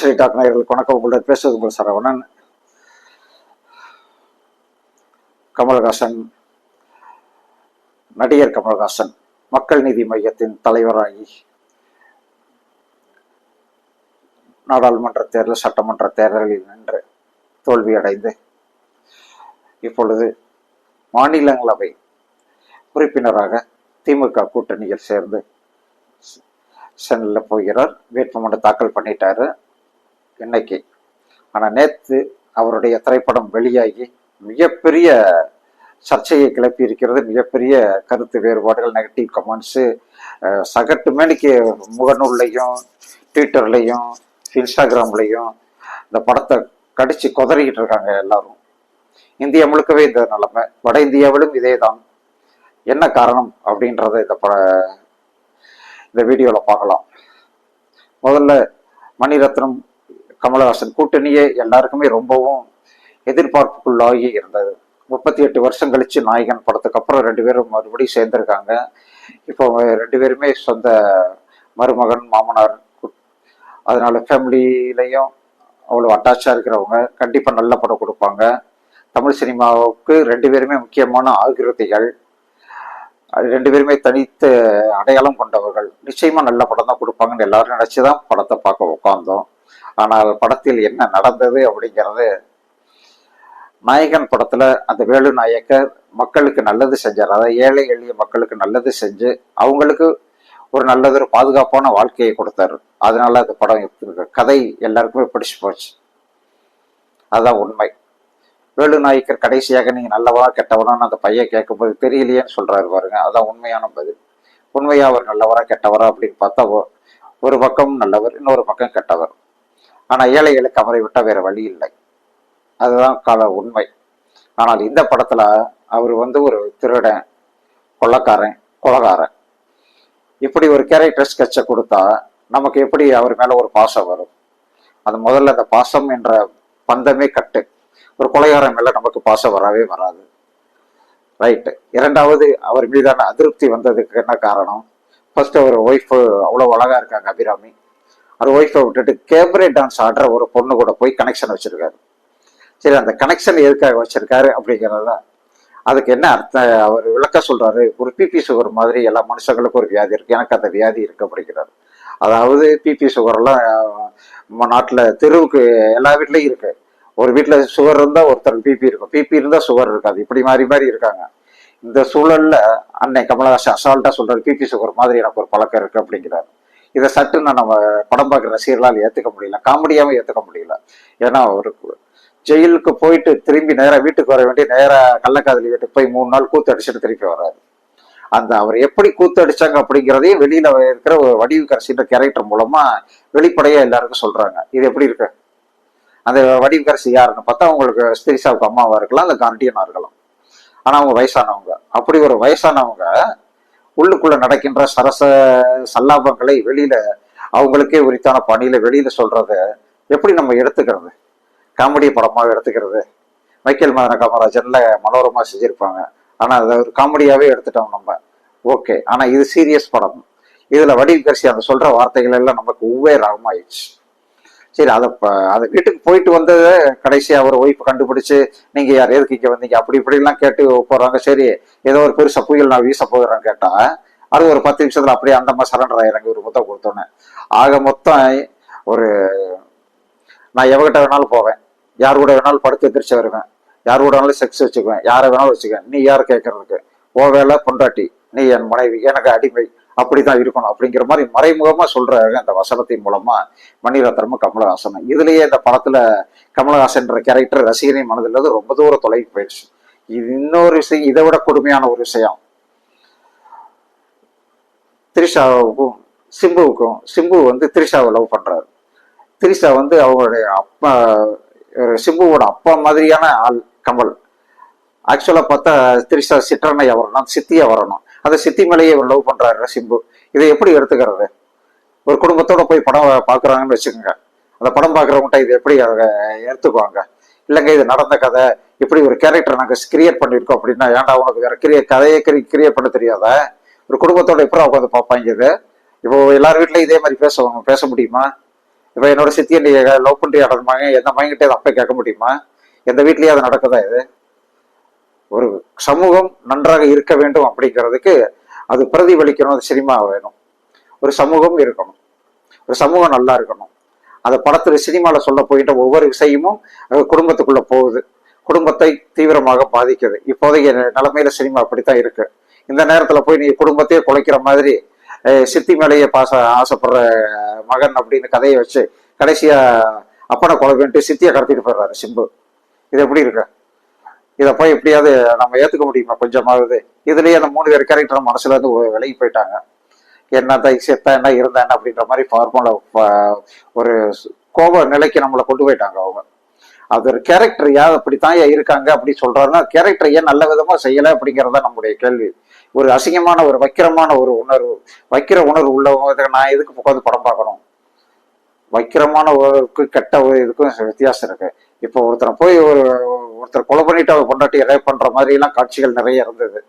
Study talk நேயர்களுக்கு வணக்கம் உங்களுடன் பேசுவது உங்கள் சரவணன். கமல்ஹாசன் நடிகர் கமல்ஹாசன் மக்கள் நீதி மையத்தின் தலைவராகி நாடாளுமன்ற தேர்தல் சட்டமன்ற தேர்தலில் நின்று தோல்வியடைந்து இப்பொழுது மாநிலங்களவை உறுப்பினராக திமுக கூட்டணியில் சேர்ந்து சென்னையில் போகிறார். வேட்புமனு தாக்கல் பண்ணிட்டாரு. இன்னைக்கு. ஆனால் நேற்று அவருடைய திரைப்படம் வெளியாகி மிகப்பெரிய சர்ச்சையை கிளப்பி இருக்கிறது மிகப்பெரிய கருத்து வேறுபாடுகள் நெகட்டிவ் கமெண்ட்ஸு சகட்டு மேனிக்கு முகநூல்லையும் ட்விட்டர்லையும் இன்ஸ்டாகிராம்லையும் இந்த படத்தை கடிச்சு குதறிக்கிட்டு இருக்காங்க எல்லாரும். இந்தியா முழுக்கவே இந்த நிலைமை வட இந்தியாவிலும் இதே தான் என்ன காரணம் அப்படின்றத இந்த பட இந்த வீடியோவில் பார்க்கலாம். முதல்ல மணிரத்னம் கமலஹாசன் கூட்டணியே எல்லாருக்குமே ரொம்பவும் எதிர்பார்ப்புக்குள்ளாகி இருந்தது. முப்பத்தி எட்டு வருஷம் கழிச்சு நாயகன் படத்துக்கு அப்புறம் ரெண்டு பேரும் மறுபடியும் சேர்ந்திருக்காங்க. இப்போ ரெண்டு பேருமே சொந்த மருமகன் மாமனார் அதனால ஃபேமிலியிலையும் அவ்வளோ அட்டாச்சாக இருக்கிறவங்க கண்டிப்பாக நல்ல படம் கொடுப்பாங்க. தமிழ் சினிமாவுக்கு ரெண்டு பேருமே முக்கியமான ஆகிருதிகள் ரெண்டு பேருமே தனித்த அடையாளம் கொண்டவர்கள். நிச்சயமாக நல்ல படம் தான் கொடுப்பாங்கன்னு எல்லாரும் நினைச்சுதான் படத்தை பார்க்க உட்காந்தோம் ஆனால் படத்தில் என்ன நடந்தது அப்படிங்கிறது நாயகன் படத்துல அந்த வேலு நாயக்கர் மக்களுக்கு நல்லது செஞ்சார். அதாவது ஏழை எளிய மக்களுக்கு நல்லது செஞ்சு அவங்களுக்கு ஒரு நல்லதொரு பாதுகாப்பான வாழ்க்கையை கொடுத்தாரு. அதனால அந்த படம் எடுத்திருக்கு. கதை எல்லாருக்குமே பிடிச்சு போச்சு. அதுதான் உண்மை. வேலு நாயக்கர் கடைசியாக நீங்க நல்லவனா கெட்டவனான்னு அந்த பையன் கேட்கும்போது தெரியலையேன்னு சொல்றாரு பாருங்க. அதான் உண்மையான பதில். உண்மையா அவர் நல்லவரா கெட்டவரா அப்படின்னு பார்த்தா ஒரு பக்கம் நல்லவர் இன்னொரு பக்கம் கெட்டவர். ஆனால் ஏழைகளுக்கு அவரை விட்டால் வேற வழி இல்லை. அதுதான் கால உண்மை. ஆனால் இந்த படத்தில் அவர் வந்து ஒரு திருடன் கொள்ளக்காரன் கொலகாரன். இப்படி ஒரு கேரக்டர் ஸ்கெட்சை கொடுத்தா நமக்கு எப்படி அவர் மேலே ஒரு பாசம் வரும்? அது முதல்ல அந்த பாசம் என்ற பந்தமே கட்டு. ஒரு கொலைகாரன் மேலே நமக்கு பாசம் வரவே வராது. ரைட்டு இரண்டாவது அவர் மீதான அதிருப்தி வந்ததுக்கு என்ன காரணம்? ஃபர்ஸ்ட் அவர் ஒய்ஃப் அவ்வளோ அழகாக இருக்காங்க அபிராமி. அவர் ஒய்ஃபை விட்டுட்டு கேப்ரே டான்ஸ் ஆடுற ஒரு பொண்ணு கூட போய் கனெக்ஷன் வச்சிருக்காரு. சரி அந்த கனெக்ஷன் எதுக்காக வச்சிருக்காரு அப்படிங்கிறத அதுக்கு என்ன அர்த்தம் அவர் விளக்க சொல்றாரு ஒரு பிபி சுகர் மாதிரி எல்லா மனுஷங்களுக்கும் ஒரு வியாதி இருக்கு எனக்கு அந்த வியாதி இருக்க அப்படிங்கிறாரு. அதாவது பிபி சுகர்லாம் நம்ம நாட்டில் தெருவுக்கு எல்லா வீட்லேயும் இருக்கு. ஒரு வீட்டில் சுகர் இருந்தால் ஒருத்தர் பிபி இருக்கும். பிபி இருந்தால் சுகர் இருக்காது. இப்படி மாறி மாறி இருக்காங்க. இந்த சூழலில் அன்னை கமலஹாசன் அசால்ட்டாக சொல்கிறார் பிபி சுகர் மாதிரி எனக்கு ஒரு பழக்கம் இருக்குது அப்படிங்கிறாரு. இதை சட்டுன்னு நம்ம படம் பார்க்குற ரசிகர்களால் ஏற்றுக்க முடியல காமெடியாவும் ஏற்றுக்க முடியல. ஏன்னா ஒரு ஜெயிலுக்கு போயிட்டு திரும்பி நேரா வீட்டுக்கு வர வேண்டிய நேரா கள்ளக்காதலி வீட்டுக்கு போய் மூணு நாள் கூத்து அடிச்சுட்டு திருப்பி வராரு அந்த அவர் எப்படி கூத்து அடிச்சாங்க அப்படிங்கிறதையும் வெளியில இருக்கிற ஒரு வடிவுக்கரசின்ற கேரக்டர் மூலமா வெளிப்படையா எல்லாருக்கும் சொல்றாங்க. இது எப்படி இருக்கு? அந்த வடிவுக்கரசி யாருன்னு பார்த்தா உங்களுக்கு ஸ்திரிசாவுக்கு அம்மாவா இருக்கலாம் அந்த கார்டியனா இருக்கலாம். ஆனா அவங்க வயசானவங்க. அப்படி ஒரு வயசானவங்க உள்ளுக்குள்ள நடக்கின்ற சரச சல்லாபங்களை வெளியில அவங்களுக்கே உரித்தான பணியில வெளியில சொல்றத எப்படி நம்ம எடுத்துக்கிறது? காமெடி படமாக எடுத்துக்கிறது? மைக்கேல் மதன காமராஜன்ல மனோரமா செஞ்சிருப்பாங்க. ஆனா அதை ஒரு காமெடியாவே எடுத்துட்டோம் நம்ம. ஓகே. ஆனா இது சீரியஸ் படம். இதுல வடிவகரிசி அந்த சொல்ற வார்த்தைகள் எல்லாம் நமக்கு உவே ராகமாயிடுச்சு. சரி அதை அதை வீட்டுக்கு போயிட்டு வந்தது கடைசியாக அவர் ஒய்ஃப் கண்டுபிடிச்சு நீங்கள் யார் எதுக்கு இங்கே வந்தீங்க? அப்படி இப்படிலாம் கேட்டு போகிறாங்க சரி ஏதோ ஒரு பெருசா புயல் நான் வீச போகிறேன்னு கேட்டால் அது ஒரு பத்து நிமிஷத்தில் அப்படியே அந்த மாதிரி சரண்டர் ஆயிரங்க ஒரு முத்தம் கொடுத்தோன்னே. ஆக மொத்தம் ஒரு நான் எவகிட்ட வேணாலும் போவேன். யார் கூட வேணாலும் படுத்து எதிர்த்து வருவேன். யார் கூட வேணாலும் செக்ஸ் வச்சுக்குவேன். யாரை வேணாலும் வச்சுக்குவேன். நீ யார் கேட்கறதுக்கு ஓ வேலை பொண்டாட்டி. நீ என் மனைவி. எனக்கு அடிமை. அப்படிதான் இருக்கணும் அப்படிங்கிற மாதிரி மறைமுகமா சொல்றாங்க அந்த வசனத்தின் மூலமா மணிரத்னமும் கமலஹாசனும். இதுலயே இந்த படத்துல கமலஹாசன்ற கேரக்டர் ரசிகனை மனதில் ரொம்ப தூரம் தொலைவி போயிடுச்சு. இது இன்னொரு விஷயம் இதை விட கொடுமையான ஒரு விஷயம். திரிஷாவுக்கும் சிம்புவுக்கும் சிம்பு வந்து திரிஷாவை லவ் பண்றாரு. திரிஷா வந்து அவங்களுடைய அப்பா சிம்புவோட அப்பா மாதிரியான ஆள் கமல். ஆக்சுவலா பார்த்தா திரிஷா சிற்றனையா வரணும் சித்தியா வரணும். அந்த சித்தி மேலேயே இவர் லவ் பண்றாரு சிம்பு இதை எப்படி எடுத்துக்கிறது? ஒரு குடும்பத்தோட போய் படம் பாக்குறாங்கன்னு வச்சுக்கோங்க. அந்த படம் பாக்குறவங்ககிட்ட இது எப்படி அவங்க எடுத்துக்குவாங்க இல்லைங்க இது நடந்த கதை. இப்படி ஒரு கேரக்டர் நாங்கள் கிரியேட் பண்ணியிருக்கோம் அப்படின்னா ஏன்டா உனக்கு வேற கிரியே கதையை கிரியேட் பண்ண தெரியாதா? ஒரு குடும்பத்தோட எப்படி உட்காந்து பார்ப்பாங்க இது? இப்போ எல்லார் வீட்லயும் இதே மாதிரி பேசுவாங்க. பேச முடியுமா? இப்போ என்னோட சித்தியை நீங்கள் லவ் பண்ணி அடமாங்க எந்த மயங்கிட்டே அதை அப்போ கேட்க முடியுமா? எந்த வீட்லேயே அது நடக்குதா இது? ஒரு சமூகம் நன்றாக இருக்க வேண்டும் அப்படிங்கிறதுக்கு அது பிரதிபலிக்கணும் அது சினிமா வேணும். ஒரு சமூகம் இருக்கணும். ஒரு சமூகம் நல்லா இருக்கணும். அந்த படத்துல சினிமாவில் சொல்ல போயிட்ட ஒவ்வொரு விஷயமும் குடும்பத்துக்குள்ளே குடும்பத்துக்குள்ள போகுது. குடும்பத்தை தீவிரமாக பாதிக்குது. இப்போதைய நிலைமையில சினிமா அப்படித்தான் இருக்கு. இந்த நேரத்துல போய் நீ குடும்பத்தையே குலைக்கிற மாதிரி சித்தி மேலேயே பாச ஆசைப்படுற மகன் அப்படின்னு கதையை வச்சு கடைசியா அப்பனை கொலை சித்தியை கடத்திட்டு போயிடுறாரு சிம்பு. இது எப்படி இருக்கு? இதை போய் எப்படியாவது நம்ம ஏத்துக்க முடியுமா? கொஞ்சமாவது. இதுலயே அந்த மூணு பேர் கேரக்டரும் மனசுல இருந்து விலகி போயிட்டாங்க. என்ன தான் செத்தா என்ன இருந்தா என்ன அப்படின்ற மாதிரி ஃபார்முலா ஒரு கோப நிலைக்கு நம்மளை கொண்டு போயிட்டாங்க அவங்க. அது ஒரு கேரக்டர் யார் அப்படித்தான் ஏன் இருக்காங்க அப்படி சொல்றாருன்னா கேரக்டர் ஏன் நல்ல விதமா செய்யல அப்படிங்கறத நம்முடைய கேள்வி. ஒரு அசிங்கமான ஒரு வக்கிரமான ஒரு உணர்வு வைக்கிற உணர்வு உள்ளவங்க நான் எதுக்கு உட்காந்து படம் பார்க்கணும்? வைக்கிரமான ஒரு கெட்ட ஒரு இதுக்கும் வித்தியாசம் இருக்கு. இப்போ ஒருத்தரை போய் ஒரு ஒருத்தர் கொலை பண்ணிட்டு அவர் பொண்டாட்டி ரேப் பண்ற மாதிரி எல்லாம் காட்சிகள் நிறைய இருந்தது.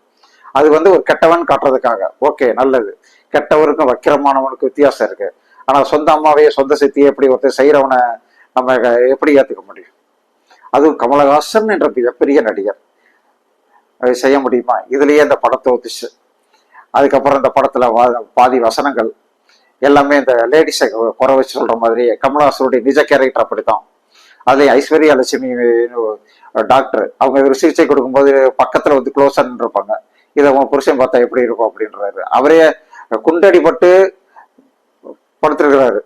அது வந்து ஒரு கெட்டவன் காட்டுறதுக்காக. ஓகே நல்லது. கெட்டவருக்கும் வக்கிரமானவனுக்கு வித்தியாசம் இருக்கு. ஆனா சொந்த அம்மாவையே சொந்த சித்தியை எப்படி ஒருத்தர் செய்யறவனை நம்ம எப்படி ஏத்துக்க முடியும்? அதுவும் கமலஹாசன் என்ற மிகப்பெரிய நடிகர். அதை செய்ய முடியுமா? இதுலயே இந்த படத்தை ஒத்துச்சு. அதுக்கப்புறம் இந்த படத்துல பாதி வசனங்கள். எல்லாமே இந்த லேடிஸை குறை வச்சு சொல்ற மாதிரி கமலஹாசனுடைய நிஜ கேரக்டர் அப்படித்தான். அதுலயும் ஐஸ்வர்யா லட்சுமி டாக்டர் அவங்க ஒரு சிகிச்சை கொடுக்கும்போது பக்கத்துல வந்து க்ளோஸா இருப்பாங்க இதை அவங்க புருஷன் பார்த்தா எப்படி இருக்கும் அப்படின்றாரு. அவரே குண்டடிபட்டு படுத்திருக்கிறாரு.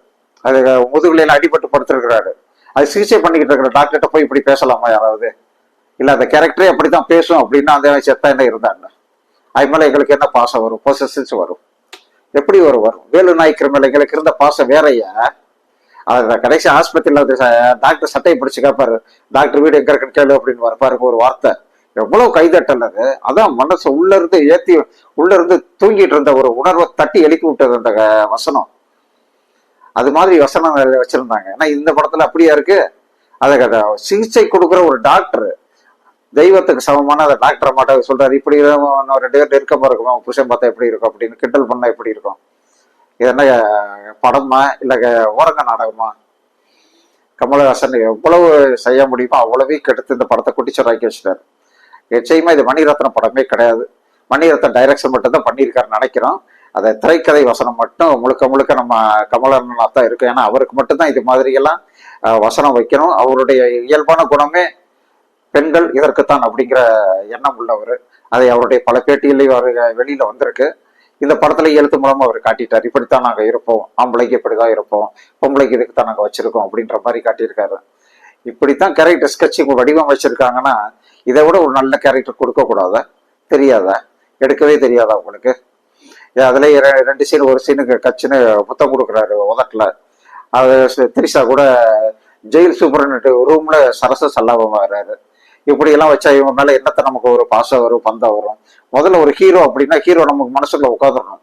அது முதுகுலையில அடிபட்டு படுத்திருக்கிறாரு. அது சிகிச்சை பண்ணிக்கிட்டு இருக்கிற டாக்டர்கிட்ட போய் இப்படி பேசலாமா யாராவது? இல்ல அந்த கேரக்டரே அப்படிதான் பேசும் அப்படின்னா அந்த செத்தா என்ன இருந்தாங்க? அது மேல எங்களுக்கு என்ன பாசம் வரும்? பொசஸ் வரும். எப்படி ஒரு வரும்? வேலு நாய்க்கிற மேல எங்களுக்கு இருந்த பாசம் வேறையா? கடைசி ஆஸ்பத்திரியில வந்து டாக்டர் சட்டையை பிடிச்சு கேட்பாரு டாக்டர் வீடு எங்க இருக்குன்னு கேளு அப்படின்னு வரப்பாருங்க ஒரு வார்த்தை. எவ்வளவு கைதட்டல் அது அதான் மனசு உள்ள இருந்து ஏத்தி உள்ள இருந்து தூங்கிட்டு இருந்த ஒரு உணர்வை தட்டி எழுப்பி விட்டது அந்த வசனம். அது மாதிரி வசனம் வச்சிருந்தாங்க. ஏன்னா இந்த படத்துல அப்படியா இருக்கு? அதை சிகிச்சை கொடுக்குற ஒரு டாக்டர் தெய்வத்துக்கு சமமான அந்த டாக்டரை மாட்ட சொல்றாரு இப்படி ரெண்டு பேர் நெருக்கமா இருக்கும். புருஷன் பார்த்தா எப்படி இருக்கும்? அப்படின்னு கிண்டல் பண்ணா எப்படி இருக்கும்? இது என்ன படமா இல்லை க- ஓரங்க நாடகமா? கமலஹாசன் எவ்வளவு செய்ய முடியுமோ அவ்வளவே கெடுத்து இந்த படத்தை குட்டிச்சராக்கி வச்சிட்டார். நிச்சயமா இது மணிரத்னம் படமே கிடையாது. மணிரத்னம் டைரக்ஷன் மட்டும்தான் பண்ணியிருக்காருன்னு நினைக்கிறோம். அதை திரைக்கதை வசனம் மட்டும் முழுக்க முழுக்க நம்ம கமலஹாசனா தான் இருக்கும் ஏன்னா அவருக்கு மட்டும்தான் இது மாதிரியெல்லாம் வசனம் வைக்கணும். அவருடைய இயல்பான குணமே பெண்கள் இதற்குத்தான் அப்படிங்கிற எண்ணம் உள்ளவர். அதை அவருடைய பல பேட்டிகளையும் அவர் வெளியில் வந்திருக்கு. இந்த படத்துல எழுத்து மூலமா அவர் காட்டிட்டார். இப்படித்தான் நாங்க இருப்போம். ஆம்பளைக்கு இப்படிதான் இருப்போம். பொம்பளைக்கு இதுக்கு தான் நாங்க வச்சிருக்கோம் அப்படின்ற மாதிரி காட்டியிருக்காரு. இப்படித்தான் கேரக்டர் ஸ்கெட்ச் வடிவம் வச்சிருக்காங்கன்னா இதை விட ஒரு நல்ல கேரக்டர் கொடுக்க கூடாதா தெரியாதா? எடுக்கவே தெரியாதா உங்களுக்கு? அதுல ரெண்டு சீன் ஒரு சீனுக்கு கச்சுன்னு புத்தம் கொடுக்குறாரு உதட்டுல. அது ச- திரிஷா கூட ஜெயில் சூப்பர்னு ரூம்ல சரச சல்லாபம் இப்படியெல்லாம் இப்படி எல்லாம் வச்சா இவங்க மேல என்னத்தை நமக்கு ஒரு பாசம் வரும் பந்தம் வரும்? முதல்ல ஒரு ஹீரோ அப்படின்னா ஹீரோ நமக்கு மனசுக்குள்ள உட்காந்துடணும்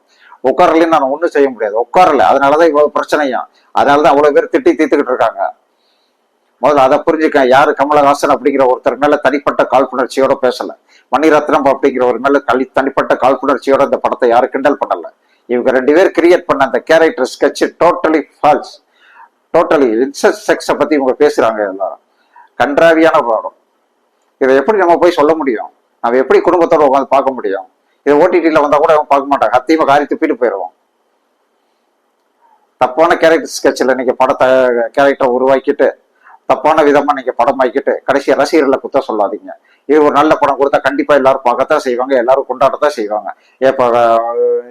உட்காரலைன்னு நான் ஒண்ணும் செய்ய முடியாது. உட்காரல. அதனாலதான் இவ்வளவு பிரச்சனையும். அதனாலதான் அவ்வளவு பேர் திட்டி தீர்த்துக்கிட்டு இருக்காங்க. முதல்ல அதை புரிஞ்சுக்க. யாரு கமலஹாசன் அப்படிங்கிற ஒருத்தர் மேல தனிப்பட்ட காழ்ப்புணர்ச்சியோட பேசல. மணிரத்னம் அப்படிங்கிற ஒரு மேல களி தனிப்பட்ட காழ்ப்புணர்ச்சியோட இந்த படத்தை யாரும் கிண்டல் பண்ணல. இவங்க ரெண்டு பேர் கிரியேட் பண்ண அந்த character sketch totally false totally inches செக்ஸை பத்தி இவங்க பேசுறாங்க எல்லாரும். கன்றாவியான படம். இதை எப்படி நம்ம போய் சொல்ல முடியும்? நம்ம எப்படி குடும்பத்தோட உட்காந்து பார்க்க முடியும்? இதை ஓடிடியில் வந்தால் கூட அவங்க பார்க்க மாட்டாங்க அத்தியமாக காரி துப்பிட்டு போயிடுவோம் தப்பான கேரக்டர் ஸ்கெட்சில் நீங்கள் படத்தை கேரக்டரை உருவாக்கிட்டு தப்பான விதமாக நீங்கள் படம் ஆக்கிட்டு கடைசி ரசிகர்களை குத்த சொல்லாதீங்க. இது ஒரு நல்ல படம் கொடுத்தா கண்டிப்பாக எல்லாரும் பார்க்கத்தான் செய்வாங்க எல்லாரும் கொண்டாடத்தான் செய்வாங்க. இப்போ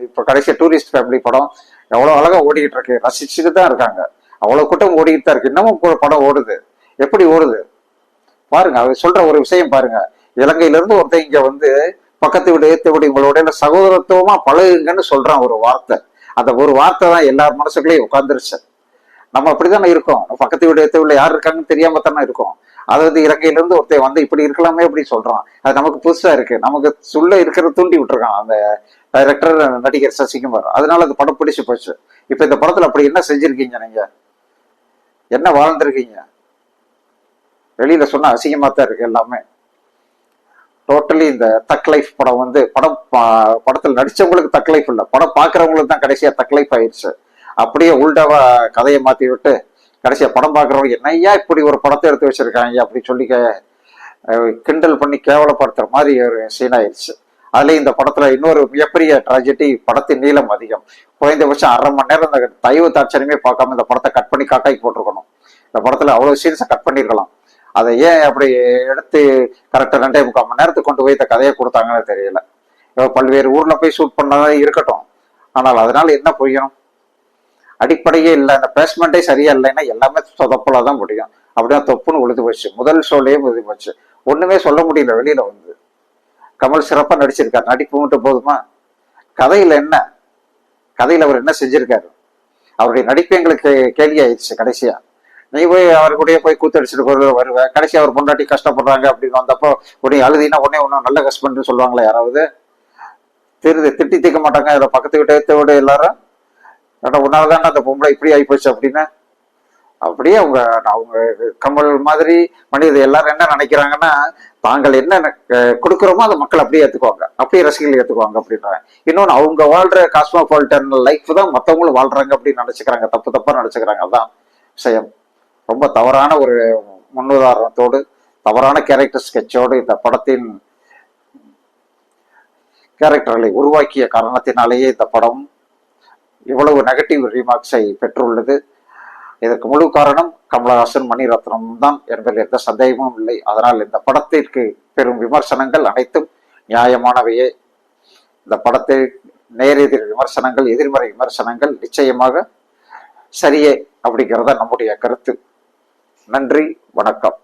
இப்போ கடைசி டூரிஸ்ட் ஃபேமிலி படம் எவ்வளோ அழகாக ஓடிக்கிட்டு இருக்கு. ரசிச்சுட்டு தான் இருக்காங்க. அவ்வளோ கூட்டம் ஓடிக்கிட்டு தான் இருக்கு. இன்னமும் படம் ஓடுது. எப்படி ஓடுது? பாருங்க அவர் சொல்ற ஒரு விஷயம் பாருங்க. இலங்கையில இருந்து ஒருத்தன் இங்க வந்து பக்கத்து வீடு ஏத்த வீடு உங்களோட சகோதரத்துவமா பழகுங்கன்னு சொல்றான் ஒரு வார்த்தை. அந்த ஒரு வார்த்தை தான் எல்லார் மனசுக்குள்ளேயும் உட்காந்துருச்சு நம்ம அப்படித்தானே இருக்கோம்? பக்கத்து வீடு ஏத்த வீடு யார் இருக்காங்கன்னு தெரியாம தானே இருக்கோம்? அது வந்து இலங்கையில இருந்து ஒருத்தன் வந்து இப்படி இருக்கலாமே அப்படி சொல்றான். அது நமக்கு புதுசா இருக்கு. நமக்கு சுள்ள இருக்கிறத தூண்டி விட்டுருக்கான் அந்த டைரக்டர் நடிகர் சசிகுமார். அதனால அந்த படம் பிடிச்சு போச்சு. இப்ப இந்த படத்துல அப்படி என்ன செஞ்சிருக்கீங்க நீங்க? என்ன வாழ்ந்திருக்கீங்க? வெளியில சொன்னா அசிங்கமா தான் இருக்கு எல்லாமே. டோட்டலி இந்த தக் லைஃப் படம் வந்து படம் படத்துல நடிச்சவங்களுக்கு தக் லைஃப் இல்ல. படம் பாக்குறவங்களுக்கு தான் கடைசியா தக் லைஃப் ஆயிடுச்சு அப்படியே உள்டாவா கதையை மாத்தி விட்டு கடைசியா படம் பார்க்குறவங்க என்னையா இப்படி ஒரு படத்தை எடுத்து வச்சிருக்காங்க அப்படி சொல்லி கிண்டல் பண்ணி கேவலப்படுத்துற மாதிரி ஒரு சீன் ஆயிடுச்சு அதுலயும் இந்த படத்துல இன்னொரு மிகப்பெரிய ட்ராஜடி படத்தின் நீளம் அதிகம். குறைந்தபட்சம் அரை மணி நேரம் இந்த தயவு தாட்சணியமே பார்க்காம இந்த படத்தை கட் பண்ணி காட்டாக்கி போட்டிருக்கணும். இந்த படத்துல அவ்வளவு சீன்ஸை கட் பண்ணிருக்கலாம். அதை ஏன் அப்படி எடுத்து கரெக்டாக ரெண்டே முக்கால் மணி நேரத்துக்கு கொண்டு போய் இந்த கதையை கொடுத்தாங்கன்னு தெரியல. பல்வேறு ஊரில் போய் ஷூட் பண்ணதான் இருக்கட்டும். ஆனால் அதனால் என்ன புரியணும் அடிப்படையே இல்லை. அந்த பேஸ்மெண்ட்டே சரியா இல்லைன்னா எல்லாமே சொதப்பலா தான் முடியும். அப்படின்னா தொப்புன்னு உழுது போச்சு. முதல் ஷோலையே உழுது போச்சு. ஒன்றுமே சொல்ல முடியல. வெளியில் வந்து. கமல் சிறப்பாக நடிச்சிருக்காரு. நடிப்பு மட்டும் போதுமா? கதையில் என்ன? கதையில் அவர் என்ன செஞ்சிருக்காரு? அவருடைய நடிப்பு எங்களுக்கு கேள்வி ஆயிடுச்சு கடைசியாக நீ போய் அவர் கூடயே போய் கூத்தடிச்சிட்டு போய் வருவேன் கடைசி அவர் பொண்டாட்டி கஷ்டப்படுறாங்க அப்படின்னு வந்தப்போ உடனே அழுதினா உடனே ஒன்றும் நல்ல ஹஸ்பண்ட்னு சொல்லுவாங்களே யாராவது? திருது திட்டி தீக்க மாட்டாங்க. இதை பக்கத்து கிட்ட விட எல்லாரும். உன்னால தான் அந்த பொம்பளை இப்படி ஆகிப்போச்சு அப்படின்னு. அப்படியே அவங்க அவங்க கமல் மாதிரி மனித எல்லாரும் என்ன நினைக்கிறாங்கன்னா தாங்கள் என்ன கொடுக்குறோமோ அதை மக்கள் அப்படியே ஏற்றுக்குவாங்க அப்படியே ரசிகர்கள் ஏற்றுக்குவாங்க அப்படின்றாங்க. இன்னொன்று அவங்க வாழ்ற காஸ்மோபாலிட்டன் லைஃப் தான் மற்றவங்களும் வாழ்றாங்க அப்படின்னு நினைச்சுக்கிறாங்க. தப்பு தப்பாக நினைச்சுக்கிறாங்க. அதான் விஷயம். ரொம்ப தவறான ஒரு முன்னுதாரணத்தோடு தவறான கேரக்டர் ஸ்கெட்சோடு இந்த படத்தின் கேரக்டர்களை உருவாக்கிய காரணத்தினாலேயே இந்த படம் இவ்வளவு நெகட்டிவ் ரிமார்க்ஸை பெற்றுள்ளது. இதற்கு முழு காரணம் கமலஹாசன் மணிரத்னம் தான் என்பதில் எந்த சந்தேகமும் இல்லை. அதனால் இந்த படத்திற்கு பெரும் விமர்சனங்கள் அனைத்தும் நியாயமானவையே. இந்த படத்தை நேரெதிர் விமர்சனங்கள் எதிர்மறை விமர்சனங்கள் நிச்சயமாக சரியே அப்படிங்கிறத நம்முடைய கருத்து. நன்றி வணக்கம்.